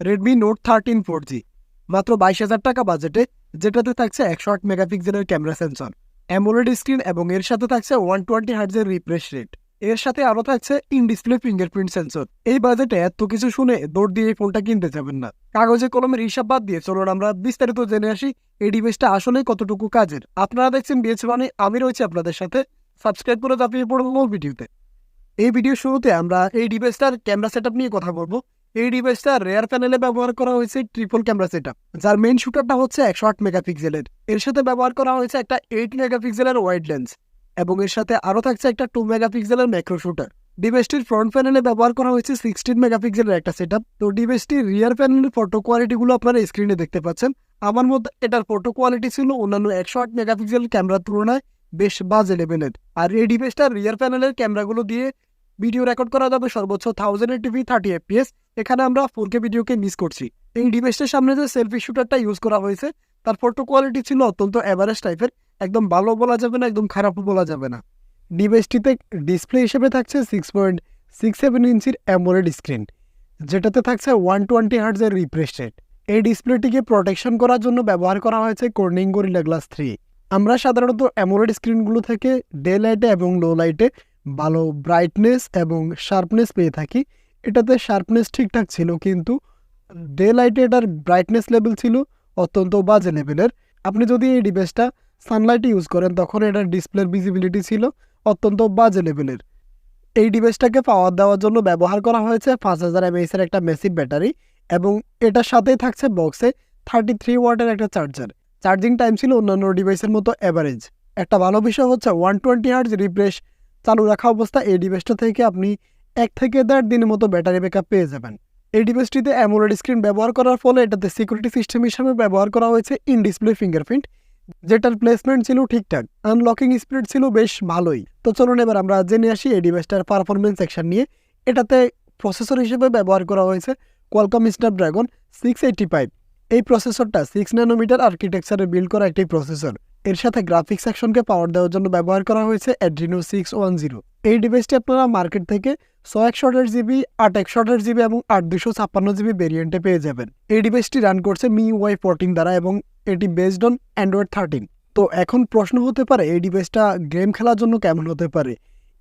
Redmi Note thirteen four G মাত্র বাইশ হাজার টাকা বাজেটে যেটাতে থাকছে একশো আট মেগাপিক্সেলের ক্যামেরা সেন্সর অ্যামোলেড স্ক্রিন এবং এর সাথে থাকছে ওয়ান টোয়েন্টি হার্জের রিফ্রেশ রেট এর সাথে আরও থাকছে ইন ডিসপ্লে ফিঙ্গারপ্রিন্ট সেন্সর এই বাজেটে এত কিছু শুনে দৌড় দিয়ে এই ফোনটা কিনতে যাবেন না। কাগজে কলমের হিসাব বাদ দিয়ে চলুন আমরা বিস্তারিত জেনে আসি এই ডিভাইসটা আসলে কতটুকু কাজের। আপনারা দেখছেন বিএচ মানে আমি রয়েছি আপনাদের সাথে। সাবস্ক্রাইব করে চাপিয়ে পড়ুন মূল ভিডিওতে এই ভিডিও শুরুতে আমরা এই ডিভাইসটার ক্যামেরা সেটআপ নিয়ে কথা বলব। এই ডিভাইসটা রেয়ার প্যানেলে ব্যবহার করা হয়েছে ট্রিপল ক্যামেরা সেটআপ যার মেইন শুটারটা হচ্ছে একশো আট মেগাপিক্সেলের এর সাথে ব্যবহার করা হয়েছে একটা এইট মেগাপিক্সেলের ওয়াইড লেন্স এবং এর সাথে আরও থাকছে একটা টু মেগাপিক্সেলের ম্যাক্রো শুটার ডিভাইসটির ফ্রন্ট প্যানেলে ব্যবহার করা হয়েছে সিক্সটিন মেগাপিক্সেলের একটা সেটআপ তো ডিভাইসটির রিয়ার প্যানেলের ফটো কোয়ালিটিগুলো আপনারা স্ক্রিনে দেখতে পাচ্ছেন। আমার মধ্যে এটার ফটো কোয়ালিটি ছিল অন্যান্য একশো আট মেগাপিক্সেল ক্যামেরার তুলনায় বেশ বাজে লেভেলের আর এই ডিভাইসটার রিয়ার প্যানেলের ক্যামেরাগুলো দিয়ে ভিডিও রেকর্ড করা যাবে সর্বোচ্চ থাউজেন্ড টিভি থার্টি এফপিএস এখানে আমরা ফোর কে ভিডিওকে মিস করছি। এই ডিভাইসটার সামনে যে সেলফি শুটারটা ইউজ করা হয়েছে, তার ফটো কোয়ালিটি ছিল অত্যন্ত অ্যাভারেজ টাইপের একদম ভালো বলা যাবে না, একদম খারাপও বলা যাবে না। ডিভাইসটিতে ডিসপ্লে হিসেবে থাকছে সিক্স পয়েন্ট সিক্স সেভেন ইঞ্চির অ্যামোলেড স্ক্রিন যেটাতে থাকছে ওয়ান টোয়েন্টি হার্টজের রিফ্রেশ রেট এই ডিসপ্লেটিকে প্রোটেকশন করার জন্য ব্যবহার করা হয়েছে কোর্নিং গরিলা গ্লাস থ্রি আমরা সাধারণত অ্যামোলেড স্ক্রিনগুলো থেকে ডে লাইটে এবং লো লাইটে ভালো ব্রাইটনেস এবং শার্পনেস পেয়ে থাকি। এটাতে শার্পনেস ঠিকঠাক ছিল কিন্তু ডে লাইটে এটার ব্রাইটনেস লেভেল ছিল অত্যন্ত বাজে লেভেলের আপনি যদি এই ডিভাইসটা সানলাইটে ইউজ করেন, তখন এটার ডিসপ্লের ভিজিবিলিটি ছিল অত্যন্ত বাজে লেভেলের এই ডিভাইসটাকে পাওয়ার দেওয়ার জন্য ব্যবহার করা হয়েছে পাঁচ হাজার এমএইচের একটা মেসিভ ব্যাটারি এবং এটার সাথেই থাকছে বক্সে থার্টি থ্রি ওয়াটের একটা চার্জার চার্জিং টাইম ছিল অন্যান্য ডিভাইসের মতো অ্যাভারেজ একটা ভালো বিষয় হচ্ছে ওয়ান টোয়েন্টি হার্জ রিফ্রেশ চালু রাখা অবস্থা এই ডিভাইসটা থেকে আপনি এক থেকে দেড় দিনের মতো ব্যাটারি ব্যাকআপ পেয়ে যাবেন। এই ডিভাইসটিতে অ্যামোলেড স্ক্রিন ব্যবহার করার ফলে এটাতে সিকিউরিটি সিস্টেম হিসাবে ব্যবহার করা হয়েছে ইন ডিসপ্লে ফিঙ্গারপ্রিন্ট যেটার প্লেসমেন্ট ছিল ঠিকঠাক আনলকিং স্পিড ছিল বেশ ভালোই। তো চলুন এবার আমরা জেনে আসি এই ডিভাইসটার পারফরমেন্স সেকশন নিয়ে। এটাতে প্রসেসর হিসেবে ব্যবহার করা হয়েছে Qualcomm Snapdragon six eighty five এই প্রসেসরটা সিক্স ন্যানোমিটার আর্কিটেকচারে বিল্ড করা একটি প্রসেসর এর সাথে গ্রাফিক্স সেকশনকে পাওয়ার দেওয়ার জন্য ব্যবহার করা হয়েছে অ্যাড্রিনো সিক্স ওয়ান জিরো এই ডিভাইসটি আপনারা মার্কেট থেকে ছয় একশো আঠাশ জিবি আট একশো আঠাশ জিবি এবং আট দুশো ছাপ্পান্ন জিবি ভেরিয়েন্টে পেয়ে যাবেন। এই ডিভাইসটি রান করছে মি ওয়াই ফোরটিন দ্বারা এবং এটি বেসড অন অ্যান্ড্রয়েড থার্টিন তো এখন প্রশ্ন হতে পারে, এই ডিভাইসটা গেম খেলার জন্য কেমন হতে পারে?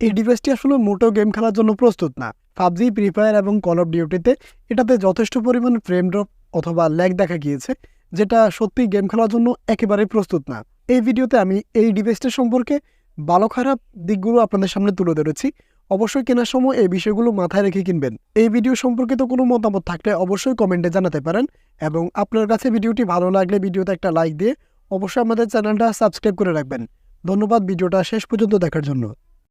এই ডিভাইসটি আসলে মোটেও গেম খেলার জন্য প্রস্তুত না। পাবজি ফ্রি ফায়ার এবং কল অফ ডিউটিতে এটাতে যথেষ্ট পরিমাণ ফ্রেম ড্রপ অথবা ল্যাগ দেখা গিয়েছে, যেটা সত্যি গেম খেলার জন্য একেবারেই প্রস্তুত না। এই ভিডিওতে আমি এই ডিভাইসটা সম্পর্কে ভালো খারাপ দিকগুলো আপনাদের সামনে তুলে ধরেছি। অবশ্যই কেনার সময় এই বিষয়গুলো মাথায় রেখে কিনবেন। এই ভিডিও সম্পর্কিত কোনো মতামত থাকলে অবশ্যই কমেন্টে জানাতে পারেন এবং আপনার কাছে ভিডিওটি ভালো লাগলে ভিডিওতে একটা লাইক দিয়ে অবশ্যই আমাদের চ্যানেলটা সাবস্ক্রাইব করে রাখবেন। ধন্যবাদ, ভিডিওটা শেষ পর্যন্ত দেখার জন্য।